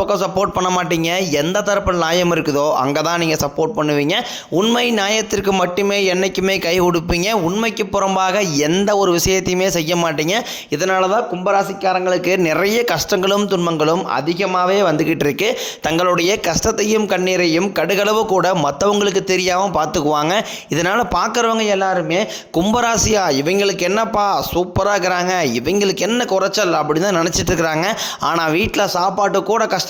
பக்கம் சப்போர்ட் பண்ண மாட்டீங்க. எந்த தரப்பு நியாயம் இருக்குதோ அங்கே தான் நீங்கள் சப்போர்ட் பண்ணுவீங்க. உண்மை நியாயத்திற்கு மட்டுமே என்றைக்குமே கை கொடுப்பீங்க. உண்மைக்கு புறம்பாக எந்த ஒரு விஷயத்தையுமே செய்ய மாட்டீங்க. இதனால தான் கும்பராசிக்காரங்களுக்கு நிறைய கஷ்டங்களும் துன்பங்களும் அதிகமாகவே வந்துக்கிட்டு இருக்கு. தங்களுடைய கஷ்டத்தையும் கண்ணீரையும் கடுகளவு கூட மற்றவங்களுக்கு தெரியாமல் பார்த்துக்குவாங்க. இதனால் பார்க்குறவங்க எல்லாருமே கும்பராசியா இவங்களுக்கு என்னப்பா சூப்பராக இருக்கிறாங்க இவங்களுக்கு என்ன குறைச்சல் அப்படின்னு தான் நினச்சிட்டு இருக்கிறாங்க. ஆனால் வீட்டில் சாப்பாட்டு கூட கஷ்டம்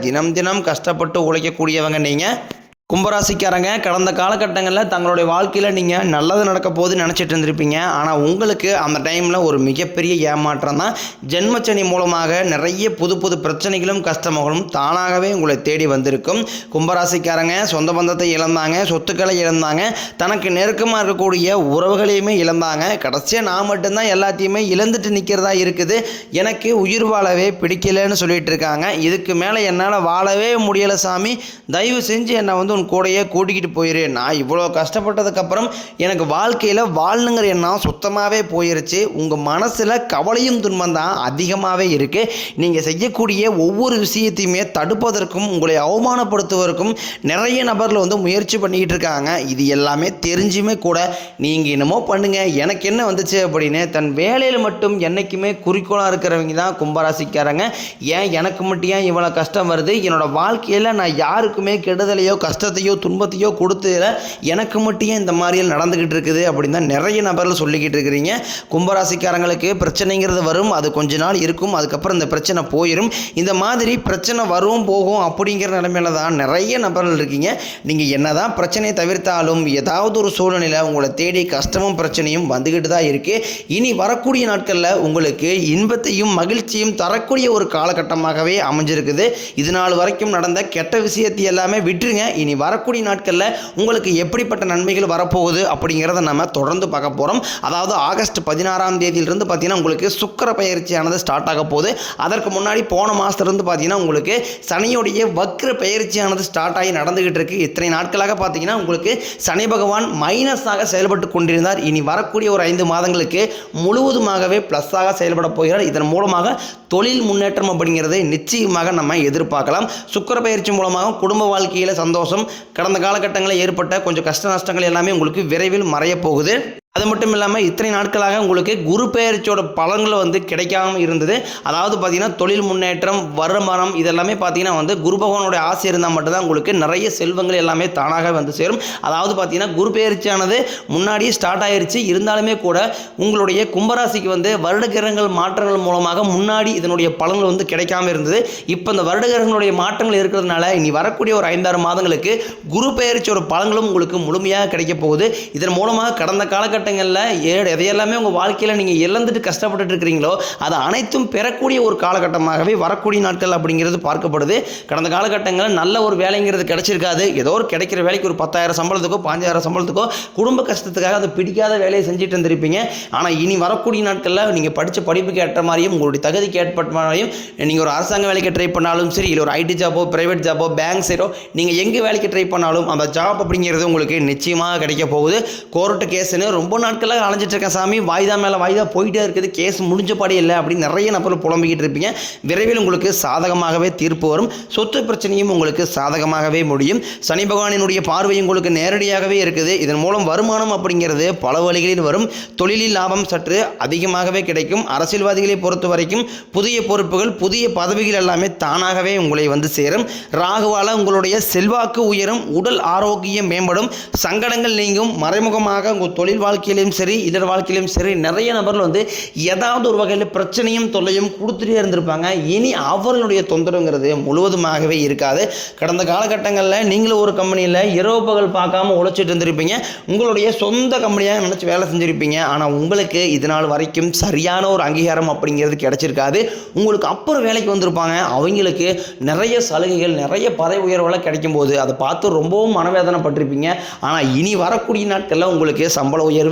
தினம் தினம் கஷ்டப்பட்டு உழைக்கக்கூடியவங்க நீங்கள் கும்பராசிக்காரங்க கடந்த காலகட்டங்களில் தங்களுடைய வாழ்க்கையில் நீங்கள் நல்லது நடக்க போது நினச்சிட்டு இருந்திருப்பீங்க. ஆனால் உங்களுக்கு அந்த டைமில் ஒரு மிகப்பெரிய ஏமாற்றம் தான். ஜென்மச்சனி மூலமாக நிறைய புது புது பிரச்சனைகளும் கஷ்டங்களும் தானாகவே உங்களை தேடி வந்திருக்கும். கும்பராசிக்காரங்க சொந்த பந்தத்தை இழந்தாங்க சொத்துக்களை இழந்தாங்க தனக்கு நெருக்கமாக இருக்கக்கூடிய உறவுகளையுமே இழந்தாங்க. கடைசியாக நான் மட்டும்தான் எல்லாத்தையுமே இழந்துட்டு நிற்கிறதா இருக்குது. எனக்கு உயிர் வாழவே பிடிக்கலன்னு சொல்லிட்டு இருக்காங்க. இதுக்கு மேலே என்னால் வாழவே முடியலை சாமி. தயவு செஞ்சு என்னை வந்து உன் கூடையே கூட்டிக்கிட்டு போயிரு. நான் இவ்வளோ கஷ்டப்பட்டதுக்கப்புறம் எனக்கு வாழ்க்கையில் வாழணுங்கிற எண்ணம் சுத்தமாகவே போயிருச்சு. உங்கள் மனசில் கவலையும் துன்பம் தான் அதிகமாகவே இருக்குது நீங்கள் செய்யக்கூடிய ஒவ்வொரு விஷயத்தையுமே தடுப்பதற்கும் உங்களை அவமானப்படுத்துவதற்கும் நிறைய நபர்கள் வந்து முயற்சி பண்ணிக்கிட்டு இருக்காங்க. இது எல்லாமே தெரிஞ்சுமே கூட நீங்கள் என்னமோ பண்ணுங்கள் எனக்கு என்ன வந்துச்சு அப்படின்னு தன் வேலையில் மட்டும் என்றைக்குமே குறிக்கோளாக இருக்கிறவங்க தான் கும்பராசிக்காரங்க. ஏன் எனக்கு மட்டும் ஏன் இவ்வளோ கஷ்டம் வருது? என்னோடய வாழ்க்கையில் நான் யாருக்குமே கெடுதலையோ கஷ்டம் கஷ்டத்தையோ துன்பத்தையோ கொடுத்துற எனக்கு மட்டும் ஏன் இந்த மாதிரியில் நடந்துக்கிட்டு இருக்குது அப்படின்னு தான் நிறைய நபர்கள் சொல்லிக்கிட்டு இருக்கிறீங்க. கும்பராசிக்காரங்களுக்கு பிரச்சனைங்கிறது வரும் அது கொஞ்ச நாள் இருக்கும் அதுக்கப்புறம் இந்த பிரச்சனை போயிடும் இந்த மாதிரி பிரச்சனை வரும் போகும் அப்படிங்கிற நிலைமையில தான் நிறைய நபர்கள் இருக்கீங்க. நீங்கள் என்னதான் பிரச்சனையை தவிர்த்தாலும் ஏதாவது ஒரு சூழ்நிலையில் உங்களை தேடி கஷ்டமும் பிரச்சனையும் வந்துக்கிட்டு தான் இருக்குது இனி வரக்கூடிய நாட்களில் உங்களுக்கு இன்பத்தையும் மகிழ்ச்சியும் தரக்கூடிய ஒரு காலகட்டமாகவே அமைஞ்சிருக்குது. இது நாள் வரைக்கும் நடந்த கெட்ட விஷயத்தை எல்லாமே விட்டுருங்க. இனி வரக்கூடிய நாட்களில் உங்களுக்கு எப்படிப்பட்ட நன்மைகள் வரப்போகுது அப்படிங்கிறத நம்ம தொடர்ந்து பார்க்க போகிறோம் அதாவது ஆகஸ்ட் பதினாறாம் தேதியிலிருந்து பார்த்தீங்கன்னா உங்களுக்கு சுக்கர பயிற்சியானது ஸ்டார்ட் ஆக போகுது. அதற்கு முன்னாடி போன மாதத்துலேருந்து பார்த்தீங்கன்னா உங்களுக்கு சனியுடைய வக்ர பயிற்சியானது ஸ்டார்ட் ஆகி நடந்துகிட்டு இருக்கு. இத்தனை நாட்களாக பார்த்தீங்கன்னா உங்களுக்கு சனி பகவான் மைனஸாக செயல்பட்டு கொண்டிருந்தார். இனி வரக்கூடிய ஒரு ஐந்து மாதங்களுக்கு முழுவதுமாகவே ப்ளஸ்ஸாக செயல்பட போகிறார். இதன் மூலமாக தொழில் முன்னேற்றம் அப்படிங்கிறதை நிச்சயமாக நம்ம எதிர்பார்க்கலாம். சுக்கர பயிற்சி மூலமாக குடும்ப வாழ்க்கையில் சந்தோஷம் கடந்த காலகட்டங்களில் ஏற்பட்ட கொஞ்சம் கஷ்ட நஷ்டங்கள் எல்லாமே உங்களுக்கு விரைவில் மறையப் போகுது. அது மட்டும் இல்லாமல் இத்தனை நாட்களாக உங்களுக்கு குரு பெயர்ச்சியோட பலன்கள் வந்து கிடைக்காம இருந்தது. அதாவது பார்த்தீங்கன்னா தொழில் முன்னேற்றம் வருமானம் இதெல்லாமே பார்த்தீங்கன்னா வந்து குரு பகவானுடைய ஆசை இருந்தால் மட்டும்தான் உங்களுக்கு நிறைய செல்வங்கள் எல்லாமே தானாக வந்து சேரும். அதாவது பார்த்தீங்கன்னா குரு பெயர்ச்சியானது முன்னாடியே ஸ்டார்ட் ஆயிருச்சு. இருந்தாலுமே கூட உங்களுடைய கும்பராசிக்கு வந்து வருடகிரகங்கள் மாற்றங்கள் மூலமாக முன்னாடி இதனுடைய பலன்கள் வந்து கிடைக்காம இருந்தது. இப்போ இந்த வருடகிரகங்களுடைய மாற்றங்கள் இருக்கிறதுனால இனி வரக்கூடிய ஒரு ஐந்தாறு மாதங்களுக்கு குரு பெயர்ச்சியோட பலன்களும் உங்களுக்கு முழுமையாக கிடைக்க போகுது. இதன் மூலமாக கடந்த காலகட்டம் காலகட்டங்களில் எதையெல்லாமே உங்கள் வாழ்க்கையில் நீங்கள் இழந்துட்டு கஷ்டப்பட்டுட்டு இருக்கிறீங்களோ அது அனைத்தும் பெறக்கூடிய ஒரு காலகட்டமாகவே வரக்கூடிய நாட்கள் அப்படிங்கிறது பார்க்கப்படுது. கடந்த காலகட்டங்களில் நல்ல ஒரு வேலைங்கிறது கிடைச்சிருக்காது. ஏதோ ஒரு கிடைக்கிற வேலைக்கு ஒரு பத்தாயிரம் சம்பளத்துக்கோ பாஞ்சாயிரம் சம்பளத்துக்கோ குடும்ப கஷ்டத்துக்காக அது பிடிக்காத வேலையை செஞ்சுட்டு இருந்திருப்பீங்க. ஆனால் இனி வரக்கூடிய நாட்களில் நீங்கள் படித்த படிப்புக்கு ஏற்ற மாதிரியும் உங்களுடைய தகுதிக்கு ஏற்பட்ட மாதிரியும் நீங்கள் ஒரு அரசாங்க வேலைக்கு ட்ரை பண்ணாலும் சரி இல்லை ஒரு ஐடி ஜாபோ ப்ரைவேட் ஜாபோ பேங்க் சைடோ நீங்கள் எங்கே வேலைக்கு ட்ரை பண்ணாலும் அந்த ஜாப் அப்படிங்கிறது உங்களுக்கு நிச்சயமாக கிடைக்க போகுது. கோர்ட்டு கேஸ்னு ரொம்ப ரொம்ப நாட்களாக அலைஞ்சிட்டு இருக்கேன் சாமி. வாய்தா மேலே வாய்தா போயிட்டே இருக்குது. கேஸ் முடிஞ்சபடி இல்லை அப்படின்னு நிறைய நபர்கள் புலம்பிக்கிட்டு இருப்பீங்க. விரைவில் உங்களுக்கு சாதகமாகவே தீர்ப்பு வரும். சொத்து பிரச்சனையும் உங்களுக்கு சாதகமாகவே முடியும். சனி பகவானினுடைய பார்வை உங்களுக்கு நேரடியாகவே இருக்குது. இதன் மூலம் வருமானம் அப்படிங்கிறது பல வழிகளில் வரும். தொழிலில் லாபம் சற்று அதிகமாகவே கிடைக்கும். அரசியல்வாதிகளை பொறுத்த வரைக்கும் புதிய பொறுப்புகள் புதிய பதவிகள் எல்லாமே தானாகவே உங்களை வந்து சேரும். ராகுவால உங்களுடைய செல்வாக்கு உயரும். உடல் ஆரோக்கியம் மேம்படும். சங்கடங்கள் நீங்கும். மறைமுகமாக உங்கள் தொழில் வாழ்க்கை வாழ்க்கையிலையும் சரி இதர் வாழ்க்கையிலையும் சரி நிறைய நபர்கள் வந்து ஏதாவது ஒரு வகையில் பிரச்சனையும் தொல்லையும் கொடுத்துட்டே இருந்திருப்பாங்க. இனி அவர்களுடைய தொந்தரவுங்கிறது முழுவதுமாகவே இருக்காது. கடந்த காலகட்டங்களில் நீங்களும் ஒரு கம்பெனியில் இரவு பகல் பார்க்காம உழைச்சிட்டு இருந்திருப்பீங்க. உங்களுடைய சொந்த கம்பெனியாக நினச்சி வேலை செஞ்சுருப்பீங்க. ஆனால் உங்களுக்கு இது நாள் வரைக்கும் சரியான ஒரு அங்கீகாரம் அப்படிங்கிறது கிடைச்சிருக்காது. உங்களுக்கு அப்புறம் வேலைக்கு வந்திருப்பாங்க. அவங்களுக்கு நிறைய சலுகைகள் நிறைய பதவி உயர்வெல்லாம் கிடைக்கும் போது அதை பார்த்து ரொம்பவும் மனவேதனைப்பட்டிருப்பீங்க. ஆனால் இனி வரக்கூடிய நாட்களில் உங்களுக்கு சம்பள உயர்வு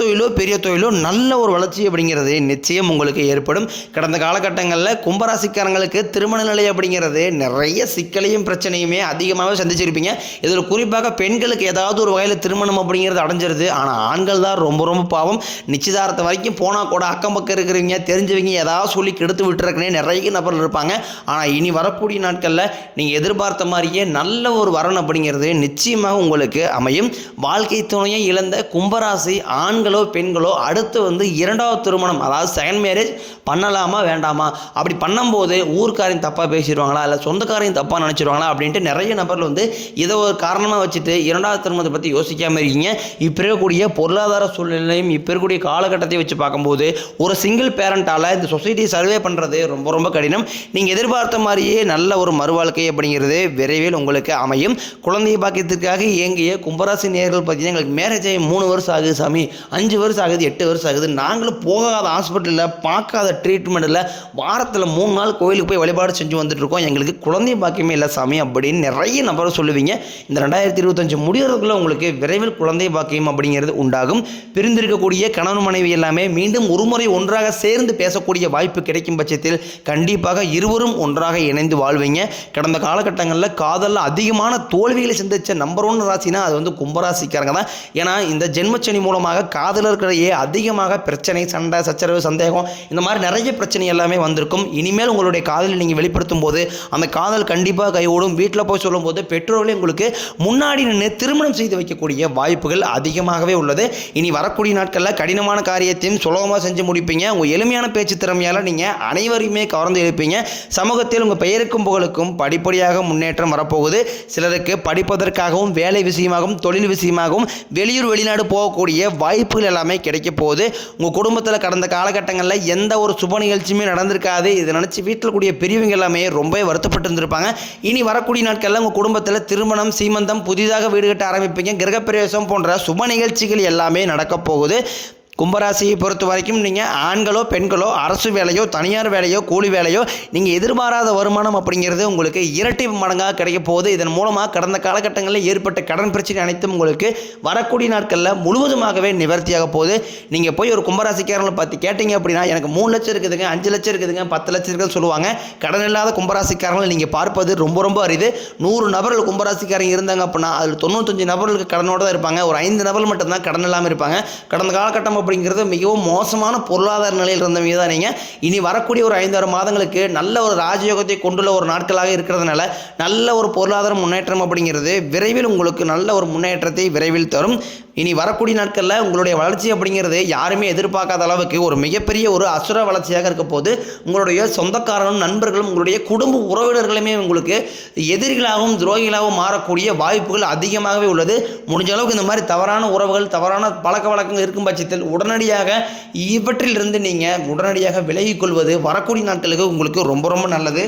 தொழிலோ பெரிய தொழிலோ நல்ல ஒரு வளர்ச்சி அப்படிங்கிறது நிச்சயம் உங்களுக்கு ஏற்படும். கடந்த காலகட்டங்களில் கும்பராசிக்காரங்களுக்கு திருமண நிலை அப்படிங்கிறது நிறைய சிக்கலையும் பிரச்சனையுமே அதிகமாக சந்திச்சிருப்பீங்க. இதில் குறிப்பாக பெண்களுக்கு ஏதாவது ஒரு வகையில் திருமணம் அப்படிங்கிறது அடைஞ்சிருது. ஆனால் ஆண்கள் தான் ரொம்ப ரொம்ப பாவம். நிச்சயதாரத்தை வரைக்கும் போனால் கூட அக்கம் பக்கம் இருக்கிறவங்க தெரிஞ்சவங்க ஏதாவது சொல்லி கெடுத்து விட்டுருக்கனே நிறைய நபர்கள் இருப்பாங்க. ஆனால் இனி வரக்கூடிய நாட்களில் நீங்கள் எதிர்பார்த்த மாதிரியே நல்ல ஒரு வரன் அப்படிங்கிறது நிச்சயமாக உங்களுக்கு அமையும். வாழ்க்கை துணையை இழந்த கும்பராசி ஆண்களோ பெண்களோ அடுத்து வந்து இரண்டாவது திருமணம் அதாவது செகண்ட் மேரேஜ் பண்ணலாமா வேண்டாமா? அப்படி பண்ணும்போது ஊர்க்காரையும் தப்பாக பேசிடுவாங்களா? இல்லை சொந்தக்காரையும் தப்பாக நினச்சிடுவாங்களா அப்படின்ட்டு நிறைய நபர்கள் வந்து இதை ஒரு காரணமாக வச்சுட்டு இரண்டாவது திருமணத்தை பற்றி யோசிக்காமல் இருக்கீங்க. இப்போ இருக்கக்கூடிய பொருளாதார சூழ்நிலையும் இப்போ இருக்கக்கூடிய காலகட்டத்தை வச்சு பார்க்கும்போது ஒரு சிங்கிள் பேரண்டால் இந்த சொசைட்டியை சர்வே பண்ணுறது ரொம்ப ரொம்ப கடினம். நீங்கள் எதிர்பார்த்த மாதிரியே நல்ல ஒரு மறுவாழ்க்கை அப்படிங்கிறது விரைவில் உங்களுக்கு அமையும். குழந்தை பாக்கியத்திற்காக இயங்கிய கும்பராசி நேர்கள் பார்த்தீங்கன்னா எங்களுக்கு மேரேஜ் ஆகி மூணு வருஷம் ஆகுது சாமி. அஞ்சு வருஷம் ஆகுது எட்டு வருஷம் ஆகுது. நாங்களும் போகாத ஹாஸ்பிட்டலில் பார்க்காத ட்ரீட்மெண்ட்டில் வாரத்தில் மூணு நாள் கோயிலுக்கு போய் வழிபாடு செஞ்சு வந்துட்டுருக்கோம். எங்களுக்கு குழந்தை பாக்கியமே இல்லை சாமி அப்படின்னு நிறைய நபர் சொல்லுவீங்க. இந்த ரெண்டாயிரத்தி இருபத்தஞ்சு முடிகிறதுக்குள்ள உங்களுக்கு விரைவில் குழந்தை பாக்கியம் அப்படிங்கிறது உண்டாகும். பிரிந்திருக்கக்கூடிய கணவன் மனைவி எல்லாமே மீண்டும் ஒருமுறை ஒன்றாக சேர்ந்து பேசக்கூடிய வாய்ப்பு கிடைக்கும் பட்சத்தில் கண்டிப்பாக இருவரும் ஒன்றாக இணைந்து வாழ்வீங்க. கடந்த காலகட்டங்களில் காதலில் அதிகமான தோல்விகளை சந்தித்த நம்பர் ஒன் ராசினா அது வந்து கும்பராசிக்காரங்க தான். ஏன்னா இந்த ஜென்மச்சனி மூலமாக காதலர்களிடையே அதிகமாக பிரச்சனை சண்டை சச்சரவு சந்தேகம் இந்த மாதிரி நிறைய பிரச்சனை எல்லாமே வந்திருக்கும். இனிமேல் உங்களுடைய காதலை நீங்கள் வெளிப்படுத்தும் போது அந்த காதல் கண்டிப்பாக கைகூடும். வீட்டில் போய் சொல்லும்போது பெற்றோர்களே உங்களுக்கு முன்னாடி நின்று திருமணம் செய்து வைக்கக்கூடிய வாய்ப்புகள் அதிகமாகவே உள்ளது. இனி வரக்கூடிய நாட்களில் கடினமான காரியத்தையும் சுலபமாக செஞ்சு முடிப்பீங்க. உங்கள் எளிமையான பேச்சு திறமையால் நீங்கள் அனைவரையுமே கவர்ந்து எழுப்பீங்க. சமூகத்தில் உங்கள் பெயருக்கும் புகழுக்கும் படிப்படியாக முன்னேற்றம் வரப்போகுது. சிலருக்கு படிப்பதற்காகவும் வேலை விஷயமாகவும் தொழில் விஷயமாகவும் வெளியூர் வெளிநாடு போகக்கூடிய வாய்ப்புகள் எல்லாமே கிடைக்க போகுது. உங்கள் குடும்பத்தில் கடந்த காலகட்டங்களில் எந்த ஒரு சுப நிகழ்ச்சியுமே நடந்திருக்காது. இதை நினச்சி வீட்டில் கூடிய பெரியவங்க எல்லாமே ரொம்ப வருத்தப்பட்டு இருந்திருப்பாங்க. இனி வரக்கூடிய நாட்களில் உங்கள் குடும்பத்தில் திருமணம் சீமந்தம் புதிதாக வீடு கட்ட ஆரம்பிப்பீங்க. கிரகப்பிரவேசம் போன்ற சுப நிகழ்ச்சிகள் எல்லாமே நடக்க போகுது. கும்பராசியை பொறுத்த வரைக்கும் நீங்கள் ஆண்களோ பெண்களோ அரசு வேலையோ தனியார் வேலையோ கூலி வேலையோ நீங்கள் எதிர்பாராத வருமானம் அப்படிங்கிறது உங்களுக்கு இரட்டி மடங்காக கிடைக்க போகுது. இதன் மூலமாக கடந்த காலகட்டங்களில் ஏற்பட்ட கடன் பிரச்சனை அனைத்தும் உங்களுக்கு வரக்கூடிய நாட்களில் முழுவதுமாகவே நிவர்த்தியாக போகுது. நீங்கள் போய் ஒரு கும்பராசிக்காரங்களை பார்த்து கேட்டிங்க அப்படின்னா எனக்கு மூணு லட்சம் இருக்குதுங்க அஞ்சு லட்சம் இருக்குதுங்க பத்து லட்சம் இருக்குதுன்னு சொல்லுவாங்க. கடன் இல்லாத கும்பராசிக்காரங்களை நீங்கள் பார்ப்பது ரொம்ப ரொம்ப அரிது. நூறு நபர்கள் கும்பராசிக்காரங்க இருந்தாங்க அப்படின்னா அதில் தொண்ணூத்தஞ்சு நபர்களுக்கு கடனோடு தான் இருப்பாங்க. ஒரு ஐந்து நபர்கள் மட்டும்தான் கடன் இல்லாமல் இருப்பாங்க. கடந்த காலகட்டம் அப்படிங்கிறது மிகவும் மோசமான பொருளாதார நிலையில் இருந்தவங்க தான் நீங்கள் இனி வரக்கூடிய ஒரு ஐந்தாறு மாதங்களுக்கு நல்ல ஒரு ராஜயோகத்தை கொண்டுள்ள ஒரு நாட்களாக இருக்கிறதுனால நல்ல ஒரு பொருளாதார முன்னேற்றம் அப்படிங்கிறது விரைவில் உங்களுக்கு நல்ல ஒரு முன்னேற்றத்தை விரைவில் தரும். இனி வரக்கூடிய நாட்களில் உங்களுடைய வளர்ச்சி அப்படிங்கிறது யாருமே எதிர்பார்க்காத அளவுக்கு ஒரு மிகப்பெரிய ஒரு அசுர வளர்ச்சியாக இருக்க போது உங்களுடைய சொந்தக்காரங்களும் நண்பர்களும் உங்களுடைய குடும்ப உறவினர்களுமே உங்களுக்கு எதிரிகளாகவும் துரோகிகளாகவும் மாறக்கூடிய வாய்ப்புகள் அதிகமாகவே உள்ளது. முடிஞ்ச அளவுக்கு இந்த மாதிரி தவறான உறவுகள் தவறான பழக்க வழக்கங்கள் இருக்கும் பட்சத்தில் உடனடியாக இவற்றிலிருந்து நீங்கள் உடனடியாக விலகிக் கொள்வது வரக்கூடிய நாட்களுக்கு உங்களுக்கு ரொம்ப ரொம்ப நல்லது.